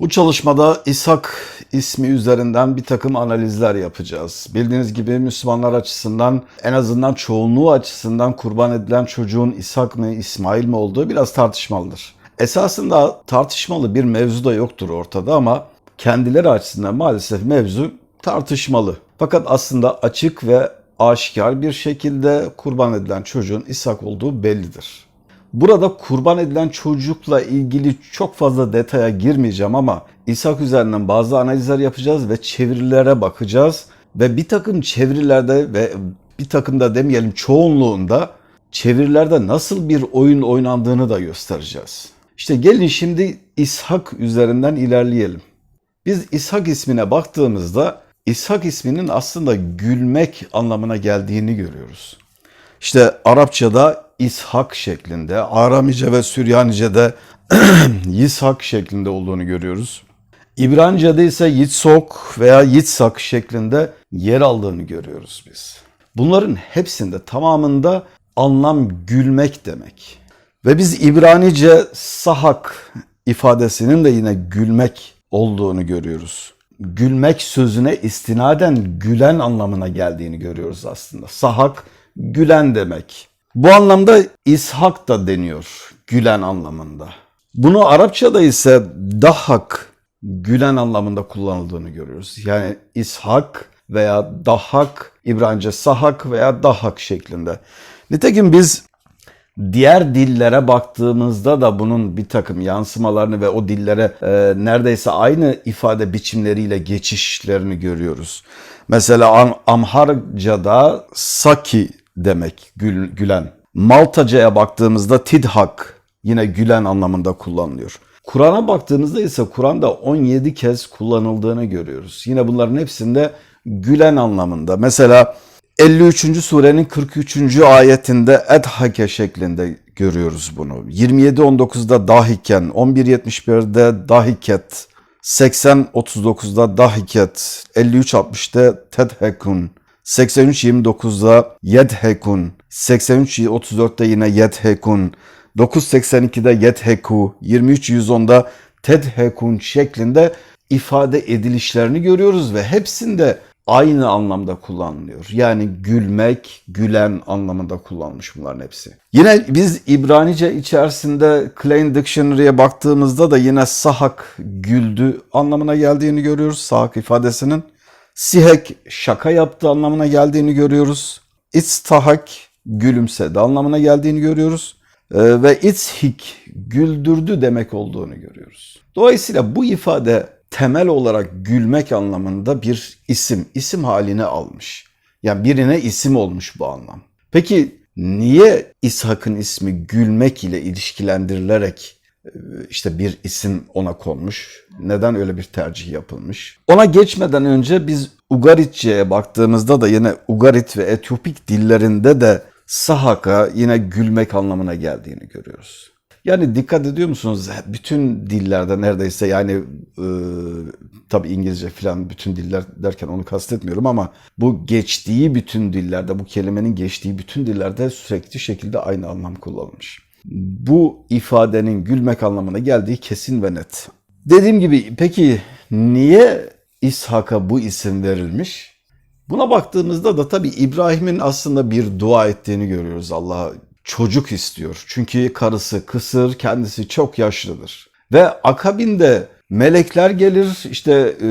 Bu çalışmada İshak ismi üzerinden bir takım analizler yapacağız. Bildiğiniz gibi Müslümanlar açısından en azından çoğunluğu açısından kurban edilen çocuğun İshak mı İsmail mi olduğu biraz tartışmalıdır. Esasında tartışmalı bir mevzu da yoktur ortada ama kendileri açısından maalesef mevzu tartışmalı. Fakat aslında açık ve aşikar bir şekilde kurban edilen çocuğun İshak olduğu bellidir. Burada kurban edilen çocukla ilgili çok fazla detaya girmeyeceğim ama İshak üzerinden bazı analizler yapacağız ve çevirilere bakacağız. Ve bir takım çevirilerde ve bir takım da demeyelim çoğunluğunda çevirilerde nasıl bir oyun oynandığını da göstereceğiz. İşte gelin şimdi İshak üzerinden ilerleyelim. Biz İshak ismine baktığımızda İshak isminin aslında gülmek anlamına geldiğini görüyoruz. İşte Arapçada İshak şeklinde, Aramice ve Süryanice'de Yishak şeklinde olduğunu görüyoruz. İbranice'de ise Yitzok veya Yitzak şeklinde yer aldığını görüyoruz biz. Bunların hepsinde tamamında anlam gülmek demek. Ve biz İbranice sahak ifadesinin de yine gülmek olduğunu görüyoruz. Gülmek sözüne istinaden gülen anlamına geldiğini görüyoruz aslında. Sahak gülen demek. Bu anlamda ishak da deniyor gülen anlamında. Bunu Arapçada ise dahak gülen anlamında kullanıldığını görüyoruz. Yani ishak veya dahak İbranice sahak veya dahak şeklinde. Nitekim biz diğer dillere baktığımızda da bunun bir takım yansımalarını ve o dillere e, neredeyse aynı ifade biçimleriyle geçişlerini görüyoruz. Mesela Am Amharca'da saki demek gül, gülen. Maltaca'ya baktığımızda tidhak yine gülen anlamında kullanılıyor. Kur'an'a baktığımızda ise Kur'an'da 17 kez kullanıldığını görüyoruz. Yine bunların hepsinde gülen anlamında. Mesela 53. surenin 43. ayetinde edhake şeklinde görüyoruz bunu. 27-19'da dahiken, 11-71'de dahiket, 80-39'da dahiket, 53-60'da tedhekun, 83-29'da yedhekun, 83-34'te yine yedhekun, 982'de yedheku, 23-110'da tedhekun şeklinde ifade edilişlerini görüyoruz ve hepsinde aynı anlamda kullanılıyor. Yani gülmek, gülen anlamında kullanmış bunların hepsi. Yine biz İbranice içerisinde Klein Dictionary'e baktığımızda da yine sahak güldü anlamına geldiğini görüyoruz. Sahak ifadesinin. Sihek şaka yaptı anlamına geldiğini görüyoruz. İstahak gülümsedi anlamına geldiğini görüyoruz. Ee, ve itshik güldürdü demek olduğunu görüyoruz. Dolayısıyla bu ifade temel olarak gülmek anlamında bir isim, isim haline almış. Yani birine isim olmuş bu anlam. Peki niye İshak'ın ismi gülmek ile ilişkilendirilerek e, işte bir isim ona konmuş? Neden öyle bir tercih yapılmış? Ona geçmeden önce biz Ugaritçe'ye baktığımızda da yine Ugarit ve Etiyopik dillerinde de sahaka yine gülmek anlamına geldiğini görüyoruz. Yani dikkat ediyor musunuz? Bütün dillerde neredeyse yani e, tabi İngilizce falan bütün diller derken onu kastetmiyorum ama bu geçtiği bütün dillerde bu kelimenin geçtiği bütün dillerde sürekli şekilde aynı anlam kullanılmış. Bu ifadenin gülmek anlamına geldiği kesin ve net. Dediğim gibi peki niye İshak'a bu isim verilmiş? Buna baktığımızda da tabi İbrahim'in aslında bir dua ettiğini görüyoruz Allah'a çocuk istiyor. Çünkü karısı kısır, kendisi çok yaşlıdır. Ve akabinde melekler gelir işte e,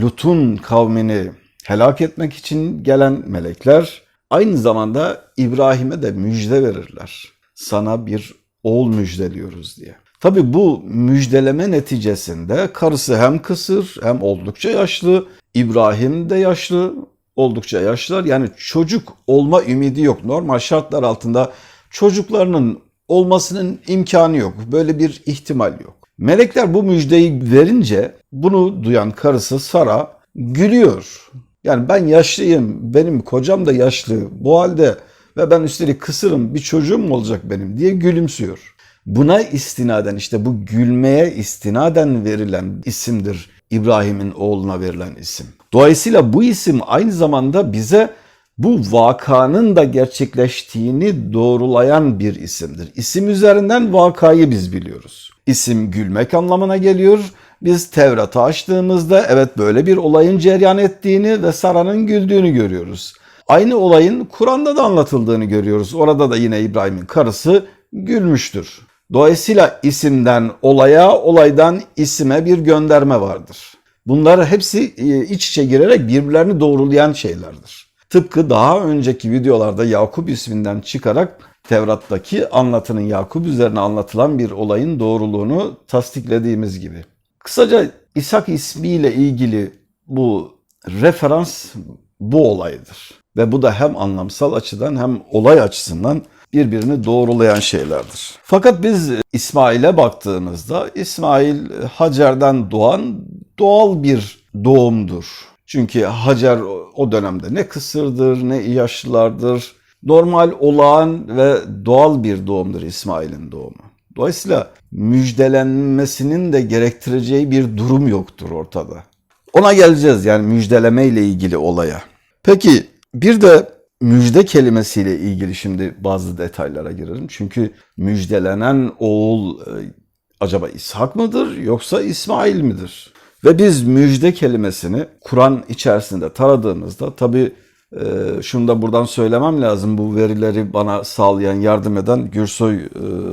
Lut'un kavmini helak etmek için gelen melekler aynı zamanda İbrahim'e de müjde verirler. Sana bir oğul müjdeliyoruz diye. Tabi bu müjdeleme neticesinde karısı hem kısır hem oldukça yaşlı, İbrahim de yaşlı, oldukça yaşlılar. Yani çocuk olma ümidi yok. Normal şartlar altında çocuklarının olmasının imkanı yok. Böyle bir ihtimal yok. Melekler bu müjdeyi verince bunu duyan karısı Sara gülüyor. Yani ben yaşlıyım, benim kocam da yaşlı. Bu halde ve ben üstelik kısırım, bir çocuğum mu olacak benim diye gülümsüyor. Buna istinaden işte bu gülmeye istinaden verilen isimdir İbrahim'in oğluna verilen isim. Dolayısıyla bu isim aynı zamanda bize Bu vakanın da gerçekleştiğini doğrulayan bir isimdir. İsim üzerinden vakayı biz biliyoruz. İsim gülmek anlamına geliyor. Biz Tevrat'ı açtığımızda evet böyle bir olayın cereyan ettiğini ve Sara'nın güldüğünü görüyoruz. Aynı olayın Kur'an'da da anlatıldığını görüyoruz. Orada da yine İbrahim'in karısı gülmüştür. Dolayısıyla isimden olaya, olaydan isime bir gönderme vardır. Bunlar hepsi e, iç içe girerek birbirlerini doğrulayan şeylerdir. Tıpkı daha önceki videolarda Yakup isminden çıkarak Tevrat'taki anlatının Yakup üzerine anlatılan bir olayın doğruluğunu tasdiklediğimiz gibi. Kısaca İshak ismiyle ilgili bu referans bu olaydır. Ve bu da hem anlamsal açıdan hem olay açısından birbirini doğrulayan şeylerdir. Fakat biz İsmail'e baktığımızda İsmail Hacer'den doğan doğal bir doğumdur. Çünkü Hacer o dönemde ne kısırdır ne yaşlılardır. Normal olağan ve doğal bir doğumdur İsmail'in doğumu. Dolayısıyla müjdelenmesinin de gerektireceği bir durum yoktur ortada. Ona geleceğiz yani müjdeleme ile ilgili olaya. Peki bir de müjde kelimesiyle ilgili şimdi bazı detaylara girelim. Çünkü müjdelenen oğul e, acaba İshak mıdır yoksa İsmail midir? Ve biz müjde kelimesini Kur'an içerisinde taradığımızda tabi e, şunu da buradan söylemem lazım. Bu verileri bana sağlayan, yardım eden Gürsoy e,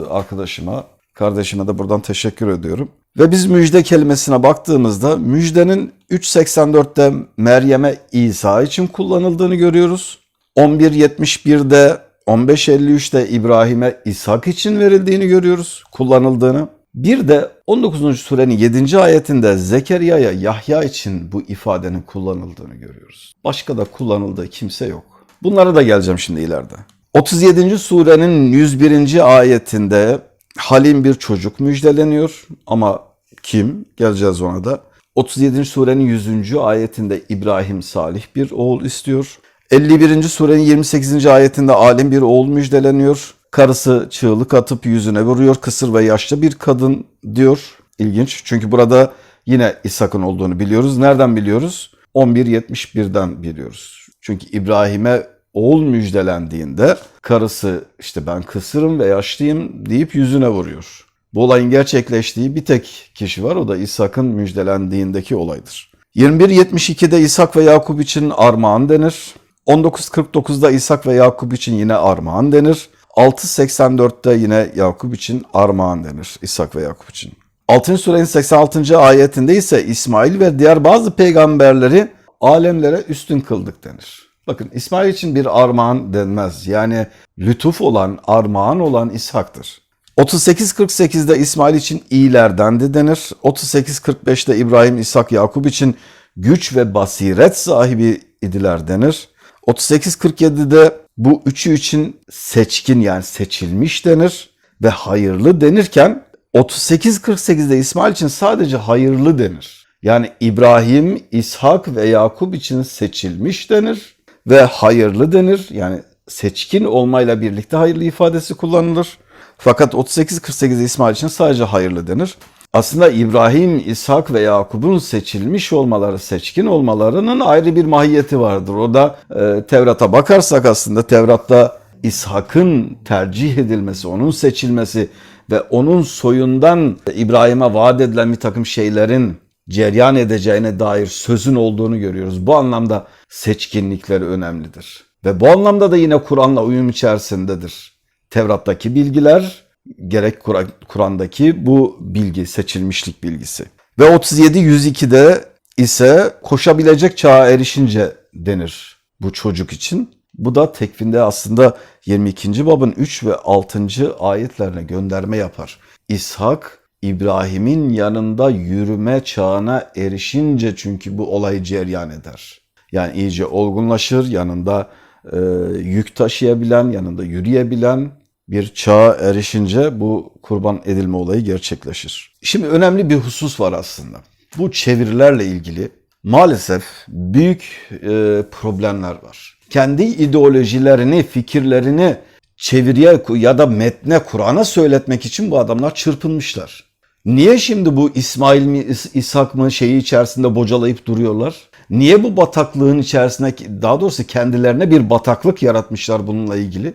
arkadaşıma, kardeşime de buradan teşekkür ediyorum. Ve biz müjde kelimesine baktığımızda müjdenin 3.84'te Meryem'e İsa için kullanıldığını görüyoruz. 11.71'de 15.53'te İbrahim'e İshak için verildiğini görüyoruz, kullanıldığını. Bir de 19. surenin 7. ayetinde Zekeriya'ya Yahya için bu ifadenin kullanıldığını görüyoruz. Başka da kullanıldığı kimse yok. Bunlara da geleceğim şimdi ileride. 37. surenin 101. ayetinde Halim bir çocuk müjdeleniyor ama kim? Geleceğiz ona da. 37. surenin 100. ayetinde İbrahim salih bir oğul istiyor. 51. surenin 28. ayetinde alim bir oğul müjdeleniyor. Karısı çığlık atıp yüzüne vuruyor. Kısır ve yaşlı bir kadın diyor. İlginç. Çünkü burada yine İshak'ın olduğunu biliyoruz. Nereden biliyoruz? 11.71'den biliyoruz. Çünkü İbrahim'e oğul müjdelendiğinde karısı işte ben kısırım ve yaşlıyım deyip yüzüne vuruyor. Bu olayın gerçekleştiği bir tek kişi var o da İshak'ın müjdelendiğindeki olaydır. 21.72'de İshak ve Yakup için armağan denir. 19.49'da İshak ve Yakup için yine armağan denir. 6.84'te yine Yakup için armağan denir. İshak ve Yakup için. 6. surenin 86. ayetinde ise İsmail ve diğer bazı peygamberleri alemlere üstün kıldık denir. Bakın İsmail için bir armağan denmez. Yani lütuf olan, armağan olan İshak'tır. 38-48'de İsmail için iyilerdendi denir. 38-45'te İbrahim, İshak, Yakup için güç ve basiret sahibi idiler denir. 38-47'de bu üçü için seçkin yani seçilmiş denir ve hayırlı denirken 38-48'de İsmail için sadece hayırlı denir. Yani İbrahim, İshak ve Yakup için seçilmiş denir ve hayırlı denir. Yani seçkin olmayla birlikte hayırlı ifadesi kullanılır. Fakat 38-48'de İsmail için sadece hayırlı denir. Aslında İbrahim, İshak ve Yakup'un seçilmiş olmaları, seçkin olmalarının ayrı bir mahiyeti vardır. O da e, Tevrat'a bakarsak aslında Tevrat'ta İshak'ın tercih edilmesi, onun seçilmesi ve onun soyundan İbrahim'e vaat edilen bir takım şeylerin ceryan edeceğine dair sözün olduğunu görüyoruz. Bu anlamda seçkinlikleri önemlidir. Ve bu anlamda da yine Kur'an'la uyum içerisindedir. Tevrat'taki bilgiler gerek Kur'an'daki bu bilgi, seçilmişlik bilgisi. Ve 37-102'de ise koşabilecek çağa erişince denir bu çocuk için. Bu da tekvinde aslında 22. babın 3 ve 6. ayetlerine gönderme yapar. İshak İbrahim'in yanında yürüme çağına erişince çünkü bu olayı ceryan eder. Yani iyice olgunlaşır, yanında e, yük taşıyabilen, yanında yürüyebilen bir çağa erişince bu kurban edilme olayı gerçekleşir. Şimdi önemli bir husus var aslında. Bu çevirilerle ilgili maalesef büyük e, problemler var. Kendi ideolojilerini, fikirlerini çeviriye ya da metne, Kur'an'a söyletmek için bu adamlar çırpınmışlar. Niye şimdi bu İsmail mi, İshak mı şeyi içerisinde bocalayıp duruyorlar? Niye bu bataklığın içerisine daha doğrusu kendilerine bir bataklık yaratmışlar bununla ilgili?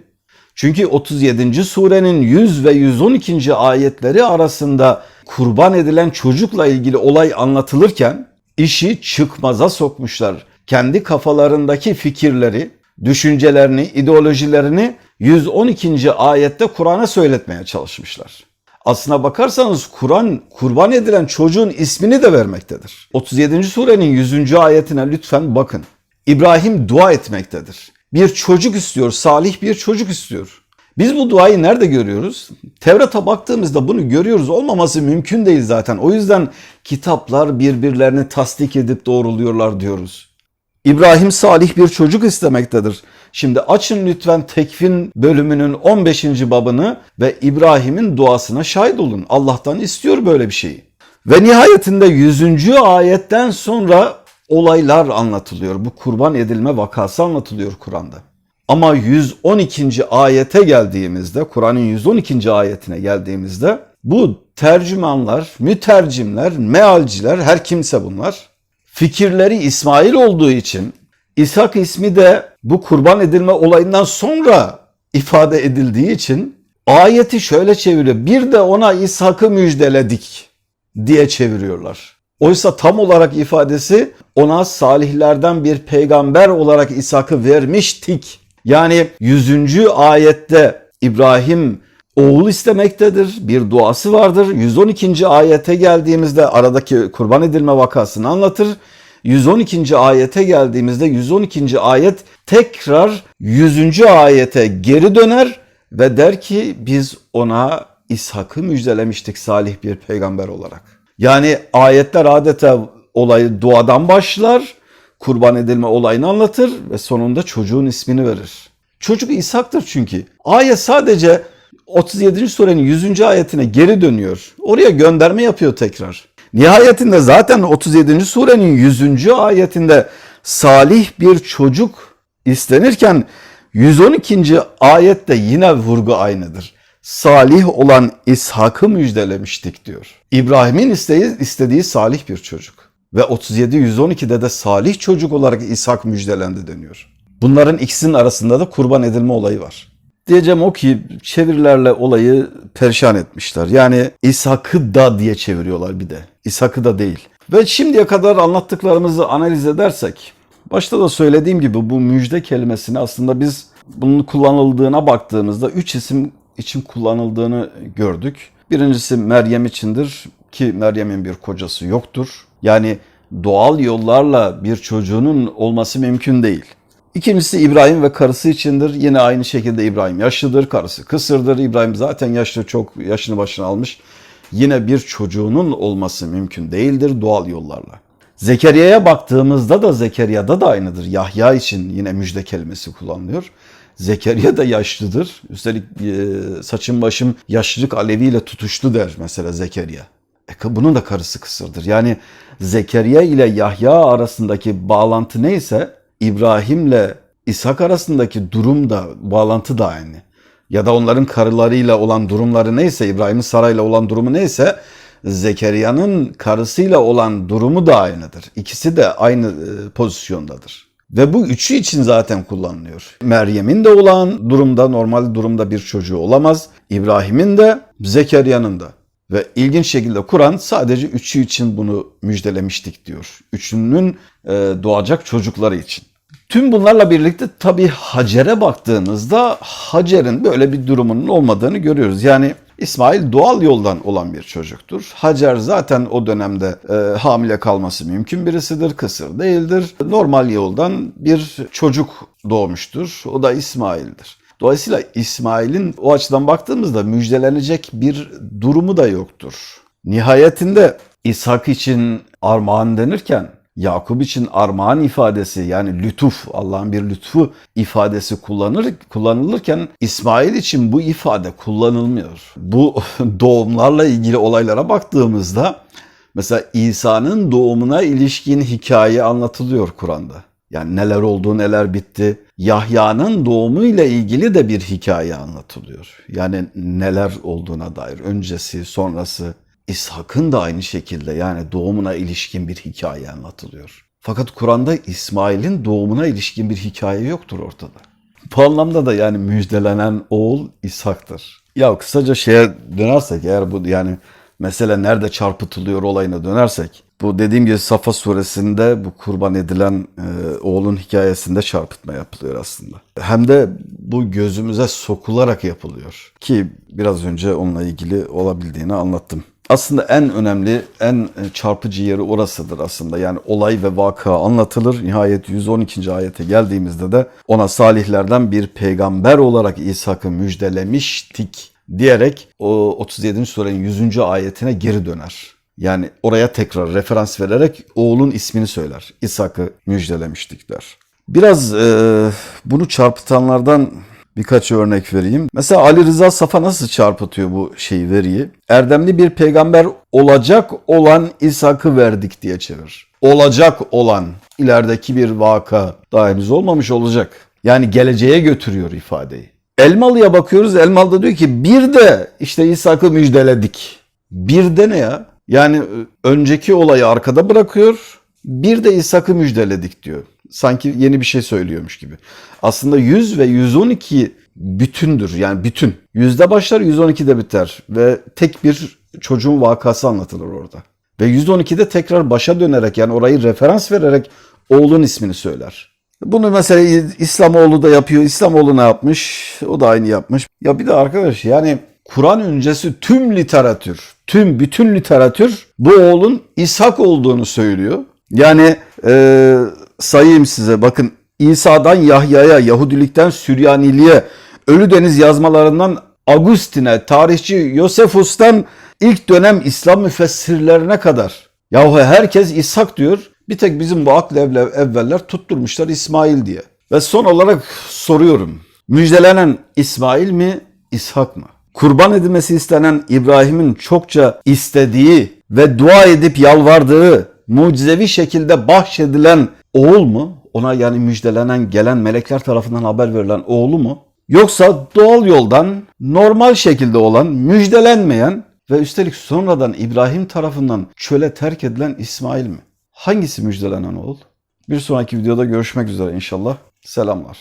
Çünkü 37. surenin 100 ve 112. ayetleri arasında kurban edilen çocukla ilgili olay anlatılırken işi çıkmaza sokmuşlar. Kendi kafalarındaki fikirleri, düşüncelerini, ideolojilerini 112. ayette Kur'an'a söyletmeye çalışmışlar. Aslına bakarsanız Kur'an kurban edilen çocuğun ismini de vermektedir. 37. surenin 100. ayetine lütfen bakın. İbrahim dua etmektedir. Bir çocuk istiyor, salih bir çocuk istiyor. Biz bu duayı nerede görüyoruz? Tevrat'a baktığımızda bunu görüyoruz. Olmaması mümkün değil zaten. O yüzden kitaplar birbirlerini tasdik edip doğruluyorlar diyoruz. İbrahim salih bir çocuk istemektedir. Şimdi açın lütfen tekvin bölümünün 15. babını ve İbrahim'in duasına şahit olun. Allah'tan istiyor böyle bir şeyi. Ve nihayetinde 100. ayetten sonra olaylar anlatılıyor. Bu kurban edilme vakası anlatılıyor Kur'an'da. Ama 112. ayete geldiğimizde, Kur'an'ın 112. ayetine geldiğimizde bu tercümanlar, mütercimler, mealciler, her kimse bunlar fikirleri İsmail olduğu için İshak ismi de bu kurban edilme olayından sonra ifade edildiği için ayeti şöyle çeviriyor. Bir de ona İshak'ı müjdeledik diye çeviriyorlar. Oysa tam olarak ifadesi ona salihlerden bir peygamber olarak İshak'ı vermiştik. Yani 100. ayette İbrahim oğul istemektedir. Bir duası vardır. 112. ayete geldiğimizde aradaki kurban edilme vakasını anlatır. 112. ayete geldiğimizde 112. ayet tekrar 100. ayete geri döner ve der ki biz ona İshak'ı müjdelemiştik salih bir peygamber olarak. Yani ayetler adeta olayı duadan başlar, kurban edilme olayını anlatır ve sonunda çocuğun ismini verir. Çocuk İshak'tır çünkü. Ayet sadece 37. surenin 100. ayetine geri dönüyor. Oraya gönderme yapıyor tekrar. Nihayetinde zaten 37. surenin 100. ayetinde salih bir çocuk istenirken 112. ayette yine vurgu aynıdır. Salih olan İshak'ı müjdelemiştik diyor. İbrahim'in isteği, istediği salih bir çocuk. Ve 37-112'de de salih çocuk olarak İshak müjdelendi deniyor. Bunların ikisinin arasında da kurban edilme olayı var. Diyeceğim o ki çevirilerle olayı perişan etmişler. Yani İshak'ı da diye çeviriyorlar bir de. İshak'ı da değil. Ve şimdiye kadar anlattıklarımızı analiz edersek, başta da söylediğim gibi bu müjde kelimesini aslında biz bunun kullanıldığına baktığımızda üç isim için kullanıldığını gördük. Birincisi Meryem içindir ki Meryem'in bir kocası yoktur. Yani doğal yollarla bir çocuğunun olması mümkün değil. İkincisi İbrahim ve karısı içindir. Yine aynı şekilde İbrahim yaşlıdır, karısı kısırdır. İbrahim zaten yaşlı çok yaşını başına almış. Yine bir çocuğunun olması mümkün değildir doğal yollarla. Zekeriya'ya baktığımızda da Zekeriya'da da aynıdır. Yahya için yine müjde kelimesi kullanılıyor. Zekeriya da yaşlıdır. Üstelik e, saçım başım yaşlılık aleviyle tutuştu der mesela Zekeriya. E, bunun da karısı kısırdır. Yani Zekeriya ile Yahya arasındaki bağlantı neyse İbrahim'le İshak arasındaki durum da bağlantı da aynı. Ya da onların karılarıyla olan durumları neyse İbrahim'in sarayla olan durumu neyse Zekeriya'nın karısıyla olan durumu da aynıdır. İkisi de aynı e, pozisyondadır. Ve bu üçü için zaten kullanılıyor. Meryem'in de olan durumda normal durumda bir çocuğu olamaz. İbrahim'in de Zekeriya'nın da. Ve ilginç şekilde Kur'an sadece üçü için bunu müjdelemiştik diyor. Üçünün e, doğacak çocukları için. Tüm bunlarla birlikte tabii Hacer'e baktığınızda Hacer'in böyle bir durumunun olmadığını görüyoruz. Yani İsmail doğal yoldan olan bir çocuktur. Hacer zaten o dönemde e, hamile kalması mümkün birisidir, kısır değildir. Normal yoldan bir çocuk doğmuştur. O da İsmail'dir. Dolayısıyla İsmail'in o açıdan baktığımızda müjdelenecek bir durumu da yoktur. Nihayetinde İshak için armağan denirken Yakup için armağan ifadesi yani lütuf Allah'ın bir lütfu ifadesi kullanır, kullanılırken İsmail için bu ifade kullanılmıyor. Bu doğumlarla ilgili olaylara baktığımızda mesela İsa'nın doğumuna ilişkin hikaye anlatılıyor Kur'an'da. Yani neler oldu, neler bitti. Yahya'nın doğumuyla ilgili de bir hikaye anlatılıyor. Yani neler olduğuna dair öncesi, sonrası. İshak'ın da aynı şekilde yani doğumuna ilişkin bir hikaye anlatılıyor. Fakat Kur'an'da İsmail'in doğumuna ilişkin bir hikaye yoktur ortada. Bu anlamda da yani müjdelenen oğul İshak'tır. Ya kısaca şeye dönersek eğer bu yani mesele nerede çarpıtılıyor olayına dönersek bu dediğim gibi Safa suresinde bu kurban edilen e, oğlun hikayesinde çarpıtma yapılıyor aslında. Hem de bu gözümüze sokularak yapılıyor ki biraz önce onunla ilgili olabildiğini anlattım. Aslında en önemli, en çarpıcı yeri orasıdır aslında. Yani olay ve vaka anlatılır. Nihayet 112. ayete geldiğimizde de ona salihlerden bir peygamber olarak İshak'ı müjdelemiştik diyerek o 37. surenin 100. ayetine geri döner. Yani oraya tekrar referans vererek oğlun ismini söyler. İshak'ı müjdelemiştik der. Biraz e, bunu çarpıtanlardan birkaç örnek vereyim. Mesela Ali Rıza Safa nasıl çarpıtıyor bu şeyi veriyi? Erdemli bir peygamber olacak olan İshak'ı verdik diye çevir. Olacak olan ilerideki bir vaka daha henüz olmamış olacak. Yani geleceğe götürüyor ifadeyi. Elmalı'ya bakıyoruz. Elmalı da diyor ki bir de işte İshak'ı müjdeledik. Bir de ne ya? Yani önceki olayı arkada bırakıyor. Bir de İshak'ı müjdeledik diyor. Sanki yeni bir şey söylüyormuş gibi. Aslında 100 ve 112 bütündür. Yani bütün. Yüzde başlar 112'de biter. Ve tek bir çocuğun vakası anlatılır orada. Ve 112'de tekrar başa dönerek yani orayı referans vererek oğlun ismini söyler. Bunu mesela İslamoğlu da yapıyor. İslamoğlu ne yapmış? O da aynı yapmış. Ya bir de arkadaş yani Kur'an öncesi tüm literatür, tüm bütün literatür bu oğlun İshak olduğunu söylüyor. Yani e, sayayım size bakın İsa'dan Yahya'ya, Yahudilikten Süryaniliğe, Ölüdeniz yazmalarından Agustin'e, tarihçi Yosefus'tan ilk dönem İslam müfessirlerine kadar. Yahu herkes İshak diyor. Bir tek bizim bu aklı evveller tutturmuşlar İsmail diye. Ve son olarak soruyorum. Müjdelenen İsmail mi, İshak mı? Kurban edilmesi istenen İbrahim'in çokça istediği ve dua edip yalvardığı mucizevi şekilde bahşedilen oğul mu? Ona yani müjdelenen gelen melekler tarafından haber verilen oğlu mu? Yoksa doğal yoldan normal şekilde olan müjdelenmeyen ve üstelik sonradan İbrahim tarafından çöle terk edilen İsmail mi? Hangisi müjdelenen oğul? Bir sonraki videoda görüşmek üzere inşallah. Selamlar.